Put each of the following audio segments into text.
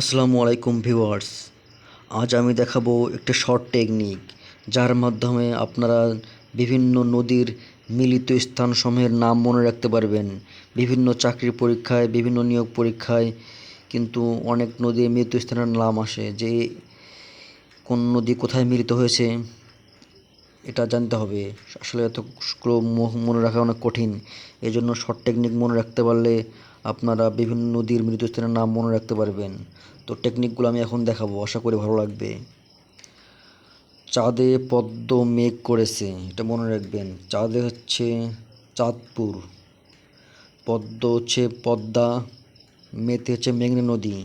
আসসালামু আলাইকুম ভিউয়ার্স। আজ আমি দেখাবো একটা শর্ট টেকনিক, যার মাধ্যমে আপনারা বিভিন্ন নদীর মিলিত স্থানসমূহের নাম মনে রাখতে পারবেন। বিভিন্ন চাকরি পরীক্ষায়, বিভিন্ন নিয়োগ পরীক্ষায় কিন্তু অনেক নদীর মিলিত স্থানের নাম আসে যে কোন নদী কোথায় মিলিত হয়েছে। এটা জানতে হবে। আসলে এতগুলো মনে রাখা অনেক কঠিন। এই জন্য শর্ট টেকনিক মনে রাখতে পারলে আপনারা বিভিন্ন নদীর মৃতস্থানের নাম মনে রাখতে পারবেন। তো টেকনিকগুলো আমি এখন দেখাবো, আশা করি ভালো লাগবে। চাঁদে পদ্ম মেঘ করেছে, এটা মনে রাখবেন। চাঁদে হচ্ছে চাঁদপুর। পদ্ম হচ্ছে পদ্মা, মেতে হচ্ছে মেঘনা নদী।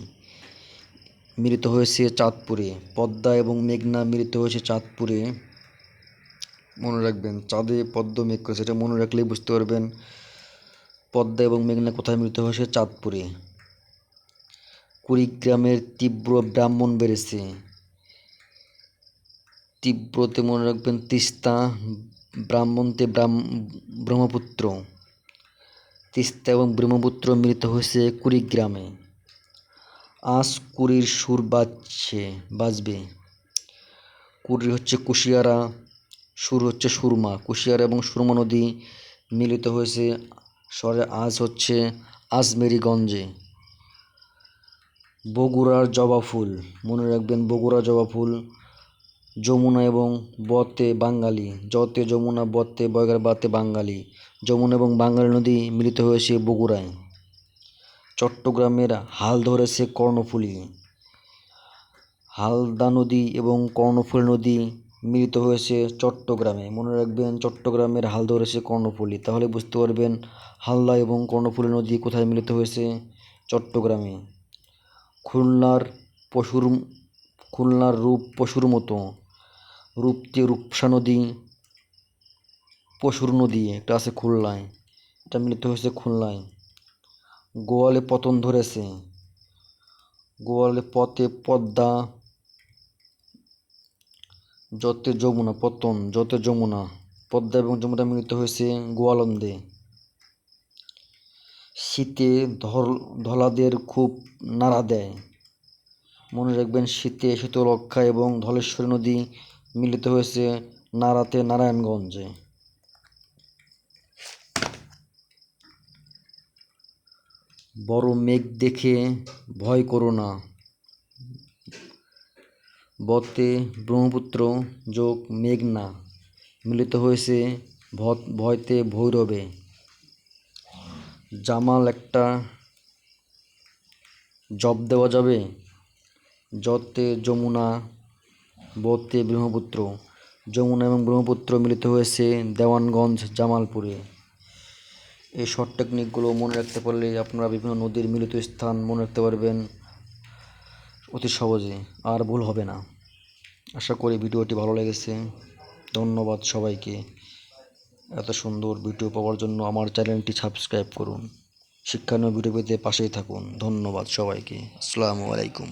মিলিত হয়েছে চাঁদপুরে। পদ্মা এবং মেঘনা মিলিত হয়েছে চাঁদপুরে। মনে রাখবেন, চাঁদে পদ্ম মেঘ করেছে এটা মনে রাখলেই বুঝতে পারবেন। পদ্মা এবং মেঘনা কোথায় মিলিত হয়েছে? চাঁদপুরে। কুড়িগ্রামের তীব্র ব্রাহ্মণ বেড়েছে। তীব্রতে মনে রাখবেন, তিস্তা ব্রাহ্মণতে ব্রাহ্ম, ব্রহ্মপুত্র। তিস্তা এবং ব্রহ্মপুত্র মিলিত হয়েছে কুড়িগ্রামে। আজ কুড়ির সুর বাজছে, বাজবে। কুড়ি হচ্ছে কুশিয়ারা সুর হচ্ছে সুরমা। কুশিয়ারা এবং সুরমা নদী মিলিত হয়েছে। শহরে আজ হচ্ছে আজমেরিগঞ্জে। বগুড়ার জবা ফুল। মনে রাখবেন বগুড়া জবা ফুল যমুনা এবং বতে বাঙালি। জতে যমুনা, বতে বয়গার বাতে বাঙালি। যমুনা এবং বাঙালি নদী মিলিত হয়েছে বগুড়ায়। চট্টগ্রামের হাল ধরেছে কর্ণফুলী। হালদা নদী এবং কর্ণফুলী নদী মিলিত হয়েছে চট্টগ্রামে। মনে রাখবেন, চট্টগ্রামের হাল ধরেছে কর্ণফুলী। তাহলে বুঝতে পারবেন, হালদা এবং কর্ণফুলী নদী কোথায় মিলিত হয়েছে? চট্টগ্রামে। খুলনার পশুর, খুলনার রূপ পশুর মতো। রূপতি রূপসা নদী, পশুর নদী একটা আছে খুলনায়। এটা মিলিত হয়েছে খুলনায়। গোয়ালে পতন ধরেছে। গোয়ালে পথে পদ্মা যতে যমুনা, পতন যতে যমুনা, পদ্মা এবং যমুনা মিলিত হয়েছে গোয়ালন্দে। শীতে ধল ধলাদের খুব নাড়া দেয়। মনে রাখবেন শীতে শীতলক্ষা এবং ধলেশ্বরী নদী মিলিত হয়েছে নাড়াতে নারায়ণগঞ্জে। বড় মেঘ দেখে ভয় করো না। বতে ব্রহ্মপুত্র যোগ মেঘনা। মিলিত হয়েছে ভয়তে ভৈরবে। জামাল একটা জব দেওয়া যাবে। যতে যমুনা বতে ব্রহ্মপুত্র। যমুনা এবং ব্রহ্মপুত্র মিলিত হয়েছে দেওয়ানগঞ্জ, জামালপুরে। এই শর্ট টেকনিকগুলো মনে রাখতে পারলে আপনারা বিভিন্ন নদীর মিলিত স্থান মনে রাখতে পারবেন অতি সহজে, আর ভুল হবে না। আশা করি ভিডিওটি ভালো লেগেছে। ধন্যবাদ সবাইকে। এত সুন্দর ভিডিও পাওয়ার জন্য আমার চ্যানেলটি সাবস্ক্রাইব করুন। শিক্ষানীয় ভিডিও পেতে পাশেই থাকুন। ধন্যবাদ সবাইকে। আসসালামু আলাইকুম।